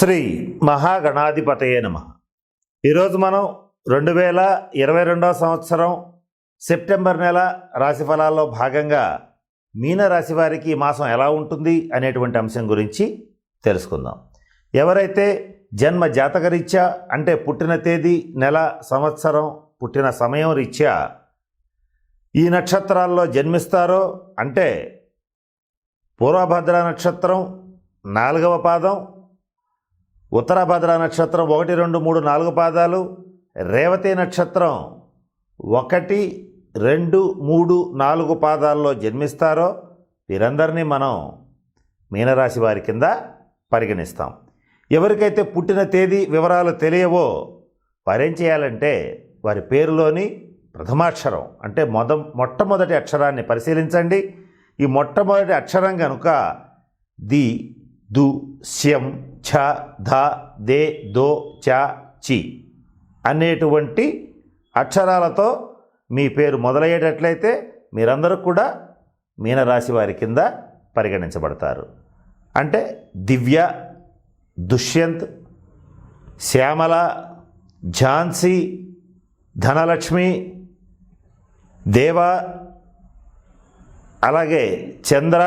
శ్రీ మహాగణాధిపతయే నమ. ఈరోజు మనం రెండు వేల ఇరవై రెండవ సంవత్సరం సెప్టెంబర్ నెల రాశి ఫలాల్లో భాగంగా మీనరాశి వారికి ఈ మాసం ఎలా ఉంటుంది అనేటువంటి అంశం గురించి తెలుసుకుందాం. ఎవరైతే జన్మ జాతకరీత్యా అంటే పుట్టిన తేదీ నెల సంవత్సరం పుట్టిన సమయం రీత్యా ఈ నక్షత్రాల్లో జన్మిస్తారో అంటే పూర్వభద్ర నక్షత్రం నాలుగవ పాదం ఉత్తరభద్ర నక్షత్రం ఒకటి రెండు మూడు నాలుగు పాదాలు రేవతి నక్షత్రం ఒకటి రెండు మూడు నాలుగు పాదాల్లో జన్మిస్తారో వీరందరినీ మనం మీనరాశి వారి కింద పరిగణిస్తాం. ఎవరికైతే పుట్టిన తేదీ వివరాలు తెలియవో వారేం చేయాలంటే వారి పేరులోని ప్రథమాక్షరం అంటే మొద మొట్టమొదటి అక్షరాన్ని పరిశీలించండి. ఈ మొట్టమొదటి అక్షరం కనుక ది దు శ్యం ఛ ధ దే దో చ చి అనేటువంటి అక్షరాలతో మీ పేరు మొదలయ్యేటట్లయితే మీరందరూ కూడా మీనరాశి వారి కింద పరిగణించబడతారు. అంటే దివ్య దుష్యంత్ శ్యామల ఝాన్సీ ధనలక్ష్మి దేవ అలాగే చంద్ర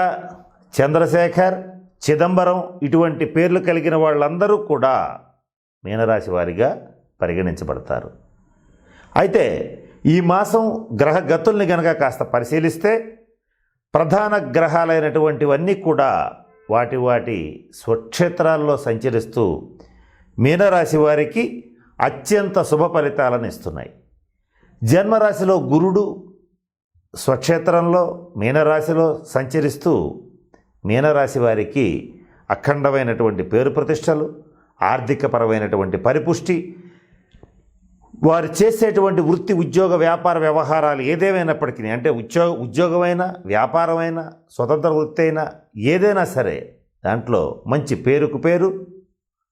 చంద్రశేఖర్ చిదంబరం ఇటువంటి పేర్లు కలిగిన వాళ్ళందరూ కూడా మీనరాశి వారిగా పరిగణించబడతారు. అయితే ఈ మాసం గ్రహ గతుల్ని గనక కాస్త పరిశీలిస్తే ప్రధాన గ్రహాలైనటువంటివన్నీ కూడా వాటి వాటి స్వక్షేత్రాల్లో సంచరిస్తూ మీనరాశి వారికి అత్యంత శుభ ఫలితాలను ఇస్తున్నాయి. జన్మరాశిలో గురుడు స్వక్షేత్రంలో మీనరాశిలో సంచరిస్తూ మీనరాశి వారికి అఖండమైనటువంటి పేరు ప్రతిష్టలు ఆర్థికపరమైనటువంటి పరిపుష్టి వారు చేసేటువంటి వృత్తి ఉద్యోగ వ్యాపార వ్యవహారాలు ఏదేమైనప్పటికీ అంటే ఉద్యోగ ఉద్యోగమైన వ్యాపారమైన స్వతంత్ర వృత్తి అయినా ఏదైనా సరే దాంట్లో మంచి పేరుకు పేరు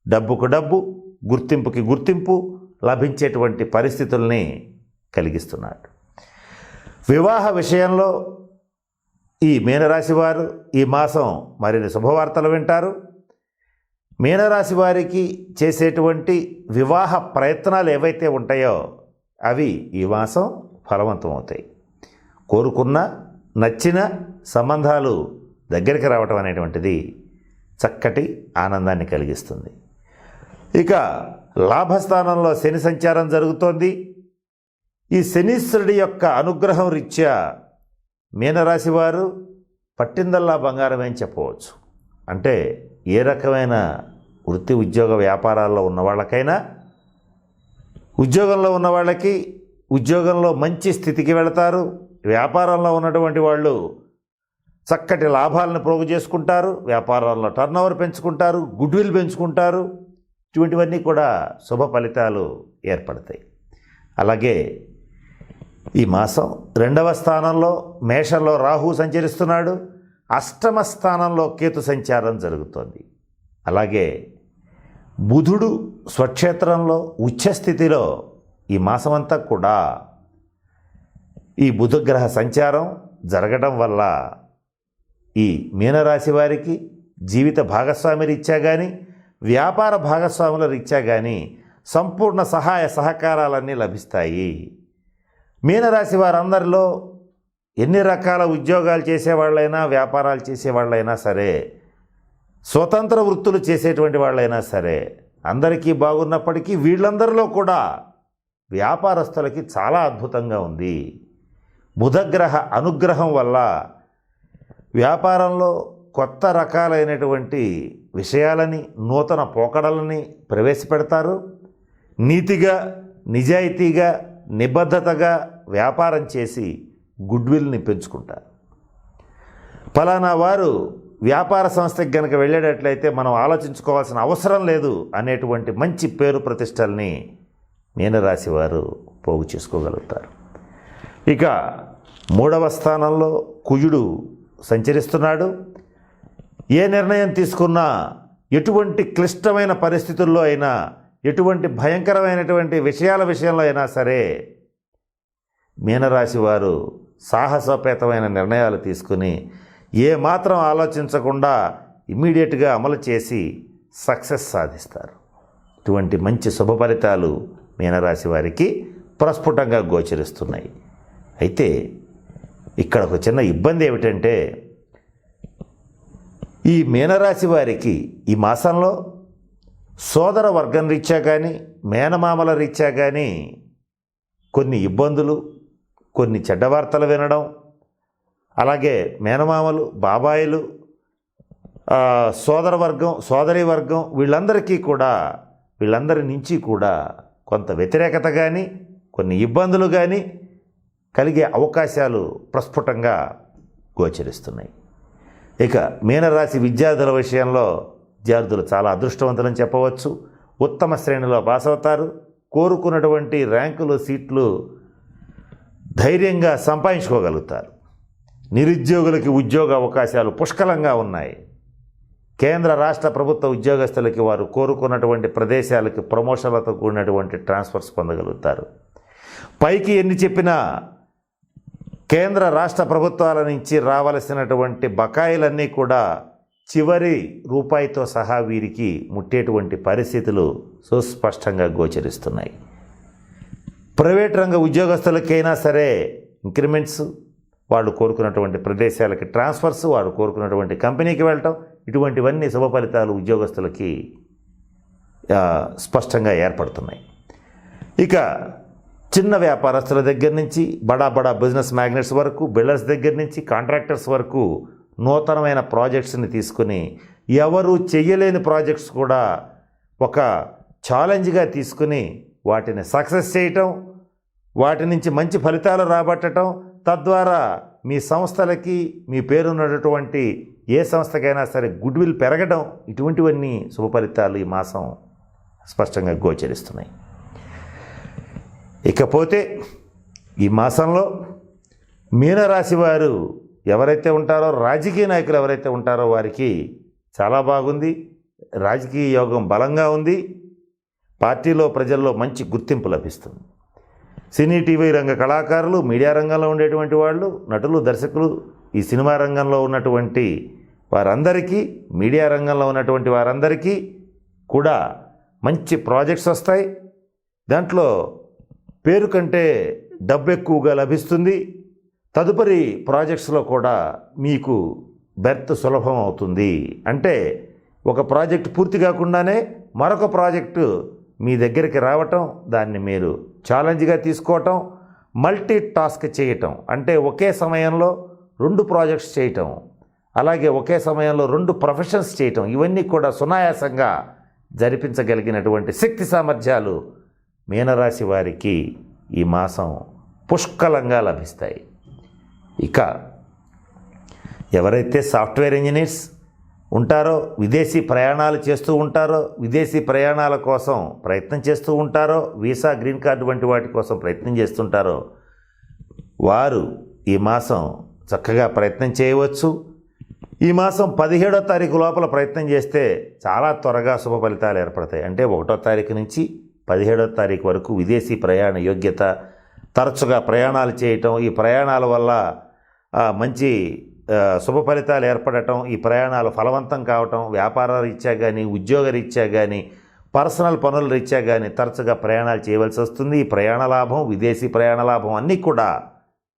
డబ్బుకు డబ్బు గుర్తింపుకి గుర్తింపు లభించేటువంటి పరిస్థితుల్ని కలిగిస్తున్నాడు. వివాహ విషయంలో ఈ మీనరాశి వారు ఈ మాసం మరిన్ని శుభవార్తలు వింటారు. మీనరాశి వారికి చేసేటువంటి వివాహ ప్రయత్నాలు ఏవైతే ఉంటాయో అవి ఈ మాసం ఫలవంతమవుతాయి. కోరుకున్న నచ్చిన సంబంధాలు దగ్గరికి రావటం అనేటువంటిది చక్కటి ఆనందాన్ని కలిగిస్తుంది. ఇక లాభస్థానంలో శని సంచారం జరుగుతోంది. ఈ శనీశ్వరుడి యొక్క అనుగ్రహం రీత్యా మీనరాశి వారు పట్టిందల్లా బంగారమే అని చెప్పవచ్చు. అంటే ఏ రకమైన వృత్తి ఉద్యోగ వ్యాపారాల్లో ఉన్న వాళ్ళకైనా ఉద్యోగంలో ఉన్న వాళ్ళకి ఉద్యోగంలో మంచి స్థితికి వెళతారు. వ్యాపారంలో ఉన్నటువంటి వాళ్ళు చక్కటి లాభాలను ప్రోగు చేసుకుంటారు. వ్యాపారాల్లో టర్నోవర్ పెంచుకుంటారు గుడ్ విల్ పెంచుకుంటారు. ఇటువంటివన్నీ కూడా శుభ ఫలితాలు ఏర్పడతాయి. అలాగే ఈ మాసం రెండవ స్థానంలో మేషంలో రాహు సంచరిస్తున్నాడు. అష్టమ స్థానంలో కేతు సంచారం జరుగుతోంది. అలాగే బుధుడు స్వక్షేత్రంలో ఉచ్చస్థితిలో ఈ మాసమంతా కూడా ఈ బుధగ్రహ సంచారం జరగడం వల్ల ఈ మీనరాశి వారికి జీవిత భాగస్వామి రీత్యా కానీ వ్యాపార భాగస్వాముల రీత్యా కానీ సంపూర్ణ సహాయ సహకారాలన్నీ లభిస్తాయి. మీనరాశి వారందరిలో ఎన్ని రకాల ఉద్యోగాలు చేసేవాళ్ళైనా వ్యాపారాలు చేసేవాళ్ళైనా సరే స్వతంత్ర వృత్తులు చేసేటువంటి వాళ్ళైనా సరే అందరికీ బాగున్నప్పటికీ వీళ్ళందరిలో కూడా వ్యాపారస్తులకి చాలా అద్భుతంగా ఉంది. బుధగ్రహ అనుగ్రహం వల్ల వ్యాపారంలో కొత్త రకాలైనటువంటి విషయాలని నూతన పోకడలని ప్రవేశపెడతారు. నీతిగా నిజాయితీగా నిబద్ధతగా వ్యాపారం చేసి గుడ్విల్ని పెంచుకుంటారు. ఫలానా వారు వ్యాపార సంస్థకి గనక వెళ్ళేటట్లయితే మనం ఆలోచించుకోవాల్సిన అవసరం లేదు అనేటువంటి మంచి పేరు ప్రతిష్టల్ని మీనరాశి వారు పోగు చేసుకోగలుగుతారు. ఇక మూడవ స్థానంలో కుజుడు సంచరిస్తున్నాడు. ఏ నిర్ణయం తీసుకున్నా ఎటువంటి క్లిష్టమైన పరిస్థితుల్లో అయినా ఎటువంటి భయంకరమైనటువంటి విషయాల విషయంలో అయినా సరే మీనరాశి వారు సాహసోపేతమైన నిర్ణయాలు తీసుకుని ఏమాత్రం ఆలోచించకుండా ఇమ్మీడియట్గా అమలు చేసి సక్సెస్ సాధిస్తారు. ఇటువంటి మంచి శుభ ఫలితాలు మీనరాశి వారికి ప్రస్ఫుటంగా గోచరిస్తున్నాయి. అయితే ఇక్కడ ఒక చిన్న ఇబ్బంది ఏమిటంటే ఈ మీనరాశి వారికి ఈ మాసంలో సోదర వర్గం రీత్యా కానీ మేనమామల రీత్యా కానీ కొన్ని ఇబ్బందులు కొన్ని చెడ్డ వార్తలు వినడం అలాగే మేనమామలు బాబాయిలు సోదర వర్గం సోదరి వర్గం వీళ్ళందరికీ కూడా వీళ్ళందరి నుంచి కూడా కొంత వ్యతిరేకత కానీ కొన్ని ఇబ్బందులు కానీ కలిగే అవకాశాలు ప్రస్ఫుటంగా గోచరిస్తున్నాయి. ఇక మీనరాశి విద్యార్థుల విషయంలో విద్యార్థులు చాలా అదృష్టవంతులని చెప్పవచ్చు. ఉత్తమ శ్రేణిలో పాస్ అవుతారు కోరుకున్నటువంటి ర్యాంకులు సీట్లు ధైర్యంగా సంపాదించుకోగలుగుతారు. నిరుద్యోగులకి ఉద్యోగ అవకాశాలు పుష్కలంగా ఉన్నాయి. కేంద్ర రాష్ట్ర ప్రభుత్వ ఉద్యోగస్తులకి వారు కోరుకున్నటువంటి ప్రదేశాలకి ప్రమోషన్లతో కూడినటువంటి ట్రాన్స్ఫర్స్ పొందగలుగుతారు. పైకి ఎన్ని చెప్పినా కేంద్ర రాష్ట్ర ప్రభుత్వాల నుంచి రావలసినటువంటి బకాయిలన్నీ కూడా చివరి రూపాయితో సహా వీరికి ముట్టేటువంటి పరిస్థితులు సుస్పష్టంగా గోచరిస్తున్నాయి. ప్రైవేట్ రంగ ఉద్యోగస్తులకైనా సరే ఇంక్రిమెంట్స్ వాళ్ళు కోరుకున్నటువంటి ప్రదేశాలకి ట్రాన్స్ఫర్స్ వారు కోరుకున్నటువంటి కంపెనీకి వెళ్ళటం ఇటువంటివన్నీ శుభ ఫలితాలు ఉద్యోగస్తులకి స్పష్టంగా ఏర్పడుతున్నాయి. ఇక చిన్న వ్యాపారస్తుల దగ్గర నుంచి బడా బడా బిజినెస్ మ్యాగ్నెట్స్ వరకు బిల్డర్స్ దగ్గర నుంచి కాంట్రాక్టర్స్ వరకు నూతనమైన ప్రాజెక్ట్స్ని తీసుకుని ఎవరు చేయలేని ప్రాజెక్ట్స్ కూడా ఒక ఛాలెంజ్గా తీసుకుని వాటిని సక్సెస్ చేయటం వాటి నుంచి మంచి ఫలితాలు రాబట్టడం తద్వారా మీ సంస్థలకి మీ పేరున్నటువంటి ఏ సంస్థకైనా సరే గుడ్ విల్ పెరగడం ఇటువంటివన్నీ శుభ ఫలితాలు ఈ మాసం స్పష్టంగా గోచరిస్తున్నాయి. ఇకపోతే ఈ మాసంలో మీనరాశి వారు ఎవరైతే ఉంటారో రాజకీయ నాయకులు ఎవరైతే ఉంటారో వారికి చాలా బాగుంది. రాజకీయ యోగం బలంగా ఉంది. పార్టీలో ప్రజల్లో మంచి గుర్తింపు లభిస్తుంది. సినీ టీవీ రంగ కళాకారులు మీడియా రంగంలో ఉండేటువంటి వాళ్ళు నటులు దర్శకులు ఈ సినిమా రంగంలో ఉన్నటువంటి వారందరికీ మీడియా రంగంలో ఉన్నటువంటి వారందరికీ కూడా మంచి ప్రాజెక్ట్స్ వస్తాయి. దాంట్లో పేరు కంటే డబ్బు ఎక్కువగా లభిస్తుంది. తదుపరి ప్రాజెక్ట్స్లో కూడా మీకు బెర్త్ సులభం అవుతుంది. అంటే ఒక ప్రాజెక్ట్ పూర్తి కాకుండానే మరొక ప్రాజెక్టు మీ దగ్గరికి రావటం దాన్ని మీరు ఛాలెంజ్గా తీసుకోవటం మల్టీ టాస్క్ చేయటం అంటే ఒకే సమయంలో రెండు ప్రాజెక్ట్స్ చేయటం అలాగే ఒకే సమయంలో రెండు ప్రొఫెషన్స్ చేయటం ఇవన్నీ కూడా సునాయాసంగా జరిపించగలిగినటువంటి శక్తి సామర్థ్యాలు మీనరాశి వారికి ఈ మాసం పుష్కలంగా లభిస్తాయి. ఇక ఎవరైతే సాఫ్ట్వేర్ ఇంజనీర్స్ ఉంటారో విదేశీ ప్రయాణాలు చేస్తూ ఉంటారో విదేశీ ప్రయాణాల కోసం ప్రయత్నం చేస్తూ ఉంటారో వీసా గ్రీన్ కార్డు వంటి వాటి కోసం ప్రయత్నం చేస్తుంటారో వారు ఈ మాసం చక్కగా ప్రయత్నం చేయవచ్చు. ఈ మాసం పదిహేడో తారీఖు లోపల ప్రయత్నం చేస్తే చాలా త్వరగా శుభ ఫలితాలు ఏర్పడతాయి. అంటే ఒకటో తారీఖు నుంచి పదిహేడో తారీఖు వరకు విదేశీ ప్రయాణ యోగ్యత తరచుగా ప్రయాణాలు చేయటం ఈ ప్రయాణాల వల్ల మంచి శుభ ఫలితాలు ఏర్పడటం ఈ ప్రయాణాలు ఫలవంతం కావటం వ్యాపార రీత్యా కానీ ఉద్యోగ రీత్యా కానీ పర్సనల్ పనుల రీత్యా కానీ తరచుగా ప్రయాణాలు చేయవలసి వస్తుంది. ఈ ప్రయాణ లాభం విదేశీ ప్రయాణ లాభం అన్నీ కూడా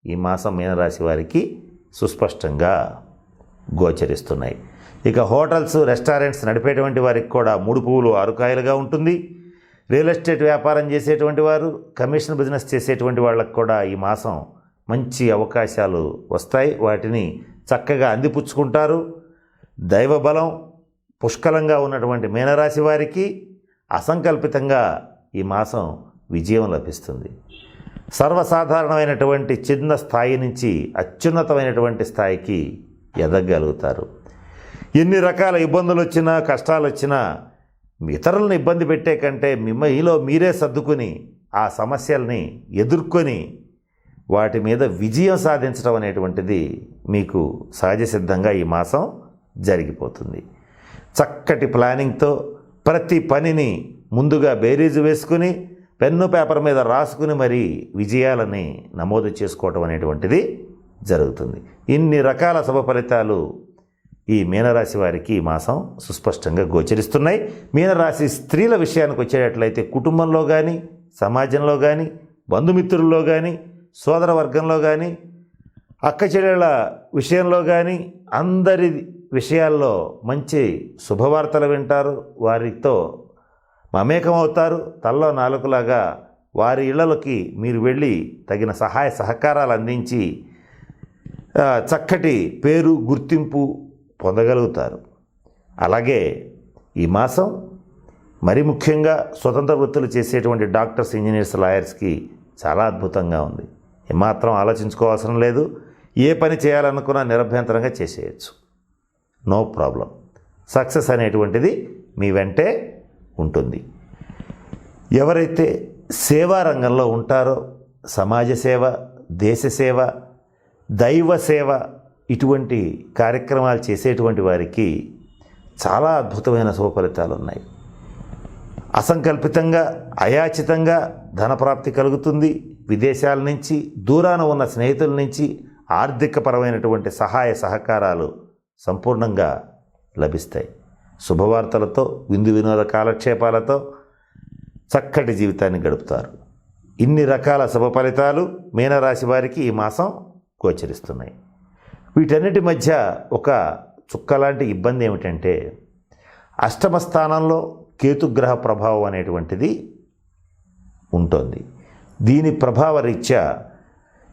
ఈ మాసం మీనరాశి వారికి సుస్పష్టంగా గోచరిస్తున్నాయి. ఇక హోటల్స్ రెస్టారెంట్స్ నడిపేటువంటి వారికి కూడా మూడు పువ్వులు ఆరుకాయలుగా ఉంటుంది. రియల్ ఎస్టేట్ వ్యాపారం చేసేటువంటి వారు కమిషన్ బిజినెస్ చేసేటువంటి వాళ్ళకు కూడా ఈ మాసం మంచి అవకాశాలు వస్తాయి. వాటిని చక్కగా అందిపుచ్చుకుంటారు. దైవబలం పుష్కలంగా ఉన్నటువంటి మీనరాశి వారికి అసంకల్పితంగా ఈ మాసం విజయం లభిస్తుంది. సర్వసాధారణమైనటువంటి చిన్న స్థాయి నుంచి అత్యున్నతమైనటువంటి స్థాయికి ఎదగలుగుతారు. ఎన్ని రకాల ఇబ్బందులు వచ్చినా కష్టాలు వచ్చినా ఇతరులను ఇబ్బంది పెట్టే కంటే మిమ్మ ఈలో మీరే సర్దుకుని ఆ సమస్యల్ని ఎదుర్కొని వాటి మీద విజయం సాధించడం అనేటువంటిది మీకు సహజ సిద్ధంగా ఈ మాసం జరిగిపోతుంది. చక్కటి ప్లానింగ్తో ప్రతి పనిని ముందుగా బేరీజు వేసుకుని పెన్ను పేపర్ మీద రాసుకుని మరి విజయాలని నమోదు చేసుకోవటం అనేటువంటిది జరుగుతుంది. ఇన్ని రకాల శుభ ఫలితాలు ఈ మీనరాశి వారికి ఈ మాసం సుస్పష్టంగా గోచరిస్తున్నాయి. మీనరాశి స్త్రీల విషయానికి వచ్చేటట్లయితే కుటుంబంలో కానీ సమాజంలో కానీ బంధుమిత్రుల్లో కానీ సోదర వర్గంలో కానీ అక్క చెల్లెళ్ళ విషయంలో కానీ అందరి విషయాల్లో మంచి శుభవార్తలు వింటారు. వారితో మమేకం అవుతారు తల్లో నాలుకలాగా వారి ఇళ్ళలోకి మీరు వెళ్ళి తగిన సహాయ సహకారాలు అందించి చక్కటి పేరు గుర్తింపు పొందగలుగుతారు. అలాగే ఈ మాసం మరి ముఖ్యంగా స్వతంత్ర వృత్తులు చేసేటువంటి డాక్టర్స్ ఇంజనీర్స్ లాయర్స్కి చాలా అద్భుతంగా ఉంది. ఏమాత్రం ఆలోచించుకోవాల్సిన లేదు. ఏ పని చేయాలనుకున్నా నిరభ్యంతరంగా చేసేయచ్చు. No problem. సక్సెస్ అనేటువంటిది మీ వెంటే ఉంటుంది. ఎవరైతే సేవా రంగంలో ఉంటారో సమాజ సేవ దేశ సేవ దైవ సేవ ఇటువంటి కార్యక్రమాలు చేసేటువంటి వారికి చాలా అద్భుతమైన శుభఫలితాలు ఉన్నాయి. అసంకల్పితంగా అయాచితంగా ధనప్రాప్తి కలుగుతుంది. విదేశాల నుంచి దూరాన ఉన్న స్నేహితుల నుంచి ఆర్థికపరమైనటువంటి సహాయ సహకారాలు సంపూర్ణంగా లభిస్తాయి. శుభవార్తలతో విందు వినోద కాలక్షేపాలతో చక్కటి జీవితాన్ని గడుపుతారు. ఇన్ని రకాల శుభ ఫలితాలు మీనరాశి వారికి ఈ మాసం గోచరిస్తున్నాయి. వీటన్నిటి మధ్య ఒక చుక్కలాంటి ఇబ్బంది ఏమిటంటే అష్టమ స్థానంలో కేతుగ్రహ ప్రభావం అనేటువంటిది ఉంటుంది. దీని ప్రభావరీత్యా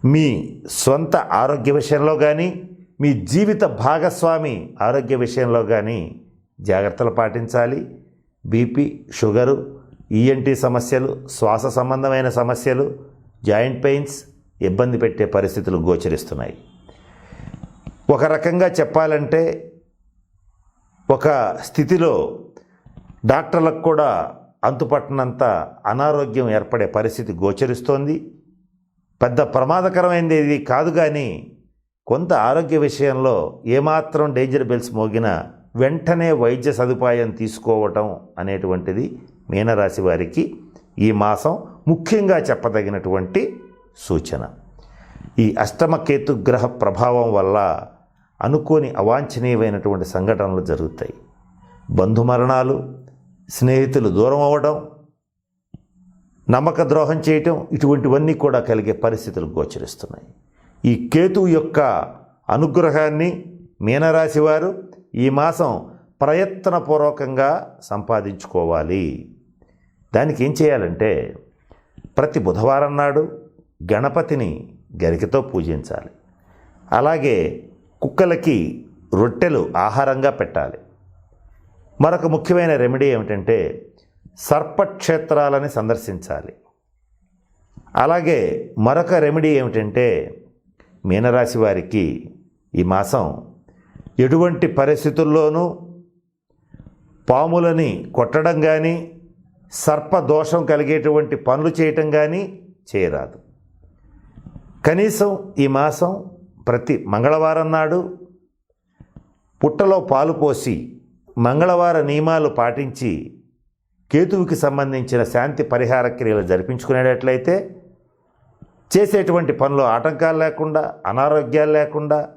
మీ సొంత ఆరోగ్య విషయంలో కానీ మీ జీవిత భాగస్వామి ఆరోగ్య విషయంలో కానీ జాగ్రత్తలు పాటించాలి. బీపీ షుగరు ఈఎన్టీ సమస్యలు శ్వాస సంబంధమైన సమస్యలు జాయింట్ పెయిన్స్ ఇబ్బంది పెట్టే పరిస్థితులు గోచరిస్తున్నాయి. ఒక రకంగా చెప్పాలంటే ఒక స్థితిలో డాక్టర్లకు కూడా అంతుపట్టనంత అనారోగ్యం ఏర్పడే పరిస్థితి గోచరిస్తోంది. పెద్ద ప్రమాదకరమైనది ఇది కాదు కానీ కొంత ఆరోగ్య విషయంలో ఏమాత్రం డేంజర్ బెల్స్ మోగినా వెంటనే వైద్య సదుపాయం తీసుకోవటం అనేటువంటిది మీనరాశి వారికి ఈ మాసం ముఖ్యంగా చెప్పదగినటువంటి సూచన. ఈ అష్టమకేతు గ్రహ ప్రభావం వల్ల అనుకోని అవాంఛనీయమైనటువంటి సంఘటనలు జరుగుతాయి. బంధుమరణాలు స్నేహితులు దూరం అవ్వడం నమ్మక ద్రోహం చేయటం ఇటువంటివన్నీ కూడా కలిగే పరిస్థితులు గోచరిస్తున్నాయి. ఈ కేతువు యొక్క అనుగ్రహాన్ని మీనరాశి వారు ఈ మాసం ప్రయత్నపూర్వకంగా సంపాదించుకోవాలి. దానికి ఏం చేయాలంటే ప్రతి బుధవారం నాడు గణపతిని గరికతో పూజించాలి. అలాగే కుక్కలకి రొట్టెలు ఆహారంగా పెట్టాలి. మరొక ముఖ్యమైన రెమెడీ ఏమిటంటే సర్పక్షేత్రాలని సందర్శించాలి. అలాగే మరొక రెమెడీ ఏమిటంటే మీనరాశి వారికి ఈ మాసం ఎటువంటి పరిస్థితుల్లోనూ పాములని కొట్టడం కానీ సర్పదోషం కలిగేటువంటి పనులు చేయటం కానీ చేయరాదు. కనీసం ఈ మాసం ప్రతి మంగళవారం నాడు పుట్టలో పాలు పోసి మంగళవార నియమాలు పాటించి కేతువుకి సంబంధించిన శాంతి పరిహార క్రియలు జరిపించుకునేటట్లయితే చేసేటువంటి పనులు ఆటంకాలు లేకుండా అనారోగ్యాలు లేకుండా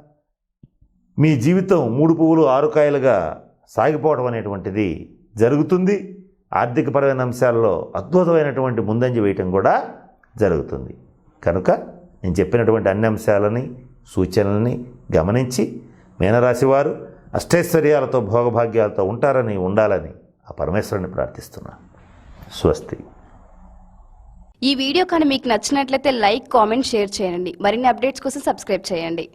మీ జీవితం మూడు పువ్వులు ఆరుకాయలుగా సాగిపోవడం అనేటువంటిది జరుగుతుంది. ఆర్థికపరమైన అంశాల్లో అద్భుతమైనటువంటి ముందంజ వేయటం కూడా జరుగుతుంది. కనుక నేను చెప్పినటువంటి అన్ని అంశాలని సూచనలని గమనించి మీనరాశివారు వారు అష్టైశ్వర్యాలతో భోగభాగ్యాలతో ఉంటారని ఉండాలని ఆ పరమేశ్వరుని ప్రార్థిస్తున్నాను స్వస్తి. ఈ వీడియో కానీ మీకు నచ్చినట్లయితే లైక్ కామెంట్ షేర్ చేయండి. మరిన్ని అప్డేట్స్ కోసం సబ్స్క్రైబ్ చేయండి.